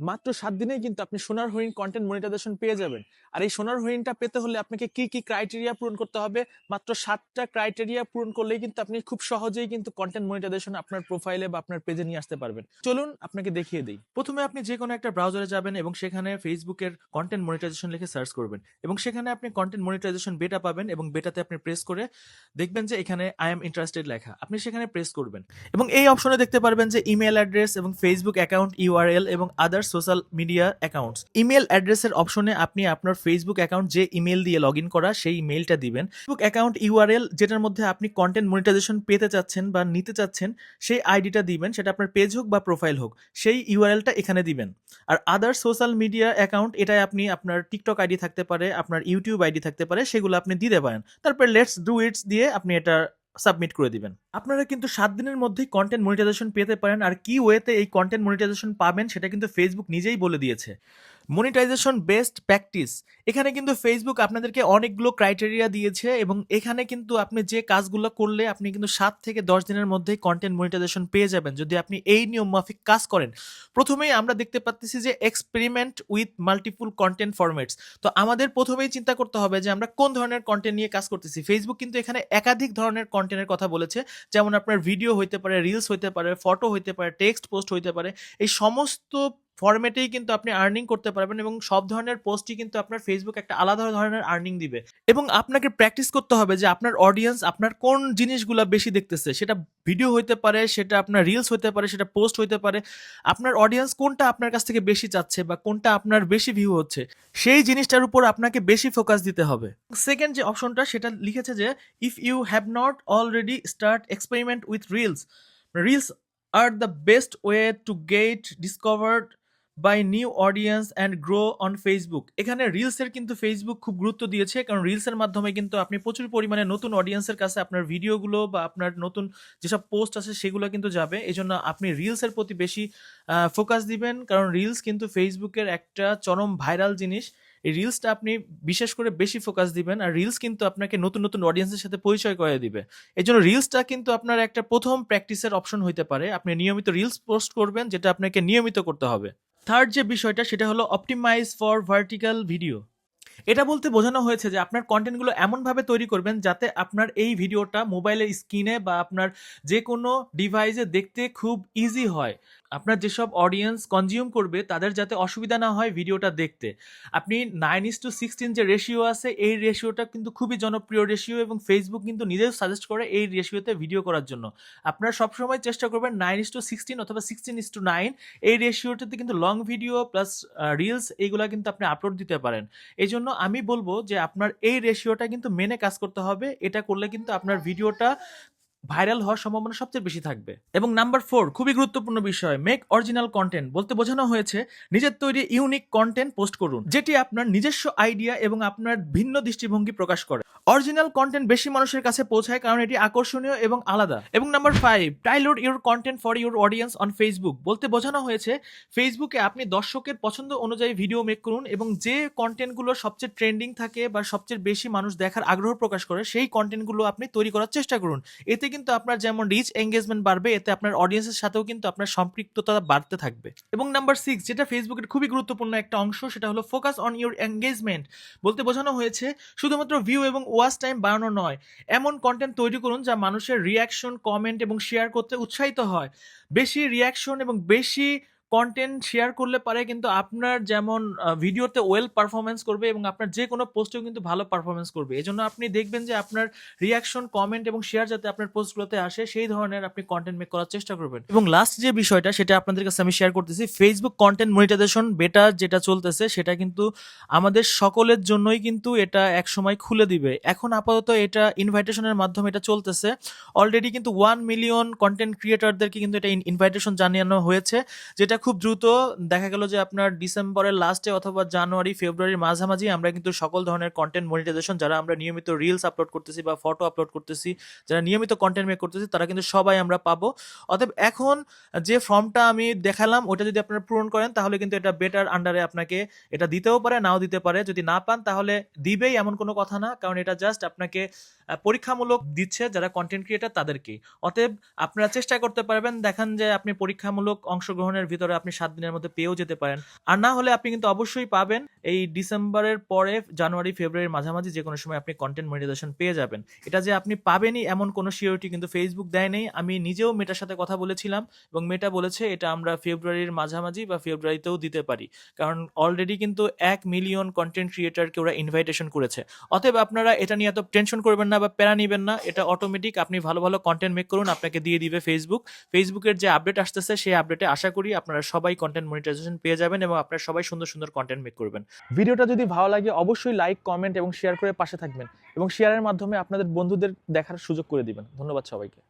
মাত্র সাত দিনেই কিন্তু আপনি সোনার হরিণ কন্টেন্ট মনিটাইজেশন পেয়ে যাবেন। আর এই সোনার হরিণটা পেতে হলে আপনাকে কি কি ক্রাইটেরিয়া পূরণ করতে হবে? মাত্র সাতটা ক্রাইটেরিয়া পূরণ করলেই কিন্তু আপনি খুব সহজেই কিন্তু কন্টেন্ট মনিটাইজেশন আপনার প্রোফাইলে বা আপনার পেজে নিয়ে আসতে পারবেন। চলুন আপনাকে দেখিয়ে দিই। প্রথমে আপনি যে কোনো একটা ব্রাউজারে যাবেন এবং সেখানে ফেসবুকের কন্টেন্ট মনিটাইজেশন লিখে সার্চ করবেন এবং সেখানে আপনি কন্টেন্ট মনিটাইজেশন বেটা পাবেন এবং বেটাতে আপনি প্রেস করে দেখবেন যে এখানে আই এম ইন্টারেস্টেড লেখা। আপনি সেখানে প্রেস করবেন এবং এই অপশনে দেখতে পারবেন যে ইমেল অ্যাড্রেস এবং ফেসবুক অ্যাকাউন্ট ইউআরএল এবং other social media accounts email অ্যাড্রেসের অপশনে আপনি আপনার ফেসবুক অ্যাকাউন্ট যে ইমেল দিয়ে লগ ইন করা, সেই ইমেলটা দিবেন। ফেসবুক অ্যাকাউন্ট ইউআরএল যেটার মধ্যে আপনি কন্টেন্ট মনিটাইজেশন পেতে চাচ্ছেন বা নিতে চাচ্ছেন, সেই আইডিটা দিবেন, সেটা আপনার পেজ হোক বা প্রোফাইল হোক, সেই ইউআরএলটা এখানে দিবেন। আর আদার সোশ্যাল মিডিয়া অ্যাকাউন্ট এটাই আপনি আপনার টিকটক আইডি থাকতে পারে, আপনার ইউটিউব আইডি থাকতে পারে, সেগুলো আপনি দিতে পারেন। তারপর লেটস ডু ইটস দিয়ে আপনি এটা সাবমিট করে দিবেন। আপনারা কিন্তু সাত দিনের মধ্যেই কন্টেন্ট মনিটাইজেশন পেতে পারেন, আর কি ওয়েতে এই কন্টেন্ট মনিটাইজেশন পাবেন সেটা কিন্তু ফেসবুক নিজেই বলে দিয়েছে। মনিটাইজেশন বেস্ট প্র্যাকটিস এখানে কিন্তু ফেসবুক আপনাদেরকে অনেকগুলো ক্রাইটেরিয়া দিয়েছে এবং এখানে কিন্তু আপনি যে কাজগুলো করলে আপনি কিন্তু সাত থেকে দশ দিনের মধ্যেই কন্টেন্ট মনিটাইজেশন পেয়ে যাবেন যদি আপনি এই নিয়ম মাফিক কাজ করেন। প্রথমেই আমরা দেখতে পাচ্ছি যে experiment with multiple content formats তো আমাদের প্রথমেই চিন্তা করতে হবে যে আমরা কোন ধরনের কন্টেন্ট নিয়ে কাজ করতেছি। ফেসবুক কিন্তু এখানে একাধিক ধরনের কন্টেন্টের কথা বলেছে। যেমন আপনার ভিডিও হইতে পারে রিলস হইতে পারে ফটো হইতে পারে টেক্সট পোস্ট হইতে পারে। এই সমস্ত ফরম্যাটেই কিন্তু আপনি আর্নিং করতে পারবেন এবং সব ধরনের পোস্টই কিন্তু আপনার ফেসবুক একটা আলাদা ধরনের আর্নিং দিবে। এবং আপনাকে প্র্যাকটিস করতে হবে যে আপনার অডিয়েন্স আপনার কোন জিনিসগুলো বেশি দেখতেছে, সেটা ভিডিও হইতে পারে, সেটা আপনার রিলস হইতে পারে, সেটা পোস্ট হইতে পারে, আপনার অডিয়েন্স কোনটা আপনার কাছ থেকে বেশি চাচ্ছে বা কোনটা আপনার বেশি ভিউ হচ্ছে, সেই জিনিসটার উপর আপনাকে বেশি ফোকাস দিতে হবে। সেকেন্ড যে অপশনটা সেটা লিখেছে যে if you have not already start experiment with reels reels are the best way to get discovered by new audience and grow on Facebook এখানে রিলসের কিন্তু ফেসবুক খুব গুরুত্ব দিয়েছে, কারণ রিলসের মাধ্যমে কিন্তু আপনি প্রচুর পরিমাণে নতুন অডিয়েন্সের কাছে আপনার ভিডিওগুলো বা আপনার নতুন যেসব পোস্ট আছে সেগুলো কিন্তু যাবে। এই জন্য আপনি রিলসের প্রতি বেশি ফোকাস দিবেন, কারণ রিলস কিন্তু ফেসবুকের একটা চরম ভাইরাল জিনিস। এই রিলসটা আপনি বিশেষ করে বেশি ফোকাস দিবেন আর রিলস কিন্তু আপনাকে নতুন নতুন অডিয়েন্সের সাথে পরিচয় করে দিবে। এই জন্য রিলসটা কিন্তু আপনার একটা প্রথম প্র্যাকটিসের অপশন হইতে পারে। আপনি নিয়মিত রিলস পোস্ট করবেন, যেটা আপনাকে নিয়মিত করতে হবে। থার্ড যে বিষয়টা সেটা হলো অপটিমাইজ ফর ভার্টিক্যাল ভিডিও এটা বলতে বোঝানো হয়েছে যে আপনার কন্টেন্টগুলো এমনভাবে তৈরি করবেন যাতে আপনার এই ভিডিওটা মোবাইলের স্ক্রিনে বা আপনার যে কোনো ডিভাইসে দেখতে খুব ইজি হয়। আপনার যেসব অডিয়েন্স কনজিউম করবে, তাদের যাতে অসুবিধা না হয় ভিডিওটা দেখতে। আপনি নাইন ইস টু সিক্সটিন যে রেশিও আছে, এই রেশিওটা কিন্তু খুবই জনপ্রিয় রেশিও এবং ফেসবুক কিন্তু নিজেও সাজেস্ট করে এই রেশিওতে ভিডিও করার জন্য। আপনারা সবসময় চেষ্টা করবেন নাইন ইস টু সিক্সটিন অথবা সিক্সটিন ইস টু নাইন এই রেশিওটাতে কিন্তু লং ভিডিও প্লাস রিলস এইগুলো কিন্তু আপনি আপলোড দিতে পারেন। এই জন্য আমি বলব যে আপনার এই রেশিওটা কিন্তু মেনে কাজ করতে হবে। এটা করলে কিন্তু আপনার ভিডিওটা ভাইরাল হওয়ার সম্ভাবনা সবচেয়ে বেশি থাকবে। এবং নাম্বার ফোর, খুবই গুরুত্বপূর্ণ বিষয় মেক অরিজিনাল কন্টেন্ট বলতে বোঝানো হয়েছে, নিজের তৈরি ইউনিক কন্টেন্ট পোস্ট করুন, যেটি আপনার নিজস্ব আইডিয়া এবং আপনার ভিন্ন দৃষ্টিভঙ্গি প্রকাশ করে। অরিজিনাল কন্টেন্ট বেশি মানুষের কাছে পৌঁছায় কারণ এটি আকর্ষণীয় এবং আলাদা। এবং number five tailor your content for your audience on Facebook বলতে বোঝানো হয়েছে ফেসবুকে আপনি দর্শকের পছন্দ অনুযায়ী ভিডিও মেক করুন এবং যে কন্টেন্টগুলো সবচেয়ে ট্রেন্ডিং থাকে বা সবচেয়ে বেশি মানুষ দেখার আগ্রহ প্রকাশ করে, সেই কন্টেন্টগুলো আপনি তৈরি করার চেষ্টা করুন। এতে কিন্তু আপনার যেমন রিচ এঙ্গেজমেন্ট বাড়বে, এতে আপনার অডিয়েন্সের সাথেও কিন্তু আপনার সম্পৃক্ততা বাড়তে থাকবে। এবং নাম্বার সিক্স যেটা ফেসবুকের খুবই গুরুত্বপূর্ণ একটা অংশ, সেটা হলো ফোকাস অন ইউর এঙ্গেজমেন্ট বলতে বোঝানো হয়েছে, শুধুমাত্র ভিউ এবং ওয়াচ টাইম বাড়ানো নয়, এমন কন্টেন্ট তৈরি করুন যা মানুষের রিয়াকশন কমেন্ট এবং শেয়ার করতে উৎসাহিত হয়। বেশি রিয়াকশন এবং বেশি কন্টেন্ট শেয়ার করলে পারে, কিন্তু আপনার যেমন ভিডিওতে ওয়েল পারফরমেন্স করবে এবং আপনার যে কোনো পোস্টেও কিন্তু ভালো পারফরমেন্স করবে। এই জন্য আপনি দেখবেন যে আপনার রিয়াকশন কমেন্ট এবং শেয়ার যাতে আপনার পোস্টগুলোতে আসে, সেই ধরনের আপনি কন্টেন্ট মেক করার চেষ্টা করবেন। এবং লাস্ট যে বিষয়টা, সেটা আপনাদের কাছে আমি শেয়ার করতেছি ফেসবুক কন্টেন্ট মনিটাইজেশন বেটা যেটা চলতেছে, সেটা কিন্তু আমাদের সকলের জন্যই কিন্তু এটা এক সময় খুলে দিবে। এখন আপাতত এটা ইনভাইটেশনের মাধ্যমে এটা চলতেছে। অলরেডি কিন্তু ওয়ান মিলিয়ন কন্টেন্ট ক্রিয়েটারদেরকে কিন্তু এটা ইনভাইটেশন জানানো হয়েছে, যেটা খুব দ্রুত দেখা গেল যে আপনার ডিসেম্বরের লাস্টে অথবা জানুয়ারি, ফেব্রুয়ারির মাঝামাঝি আমরা কিন্তু সকল ধরনের কন্টেন্ট মনিটাইজেশন যারা আমরা নিয়মিত রিলস আপলোড করতেছি বা ফটো আপলোড করতেছি, যারা নিয়মিত কন্টেন্ট মেক করতেছি, তারা কিন্তু সবাই আমরা পাবো। অতএব এখন যে ফর্মটা আমি দেখালাম, ওটা যদি আপনারা পূরণ করেন, তাহলে কিন্তু এটা বেটার আন্ডারে আপনাকে এটা দিতেও পারে, নাও দিতে পারে। যদি না পান, তাহলে দিবেই এমন কোনো কথা না, কারণ এটা জাস্ট আপনাকে পরীক্ষামূলক দিচ্ছে যারা কন্টেন্ট ক্রিয়েটার তাদেরকে। অতএব আপনারা চেষ্টা করতে পারবেন, দেখান যে আপনি পরীক্ষামূলক অংশগ্রহণের ভিতরে আপনি সাত দিনের মধ্যে পেয়েও যেতে পারেন। আর না হলে আপনি কিন্তু অবশ্যই পাবেন এই ডিসেম্বরের পরে জানুয়ারি, ফেব্রুয়ারির মাঝামাঝি যে কোনো সময় আপনি কন্টেন্ট মনিটাইজেশন পেয়ে যাবেন। এটা যে আপনি পাবেনই এমন কোনো সিওরিটি কিন্তু ফেসবুক দেয় নেই। আমি নিজেও মেটার সাথে কথা বলেছিলাম এবং মেটা বলেছে এটা আমরা ফেব্রুয়ারির মাঝামাঝি বা ফেব্রুয়ারিতেও দিতে পারি। কারণ অলরেডি কিন্তু এক মিলিয়ন কন্টেন্ট ক্রিয়েটারকে ওরা ইনভাইটেশন করেছে। অতএব আপনারা এটা নিয়ে এত টেনশন করবেন না বা প্যারা নেবেন না। এটা অটোমেটিক আপনি ভালো ভালো কন্টেন্ট মেক করুন, আপনাকে দিয়ে দিবে ফেসবুক ফেসবুকের যে আপডেট আসতেছে, সেই আপডেটে আশা করি আপনারা সবাই কন্টেন্ট মনিটাইজেশন পেয়ে যাবেন এবং আপনারা সবাই সুন্দর সুন্দর কন্টেন্ট মেক করবেন। ভিডিওটা যদি ভালো লাগে, অবশ্যই লাইক কমেন্ট এবং শেয়ার করে পাশে থাকবেন এবং শেয়ারের মাধ্যমে আপনাদের বন্ধুদের দেখার সুযোগ করে দিবেন। ধন্যবাদ সবাইকে।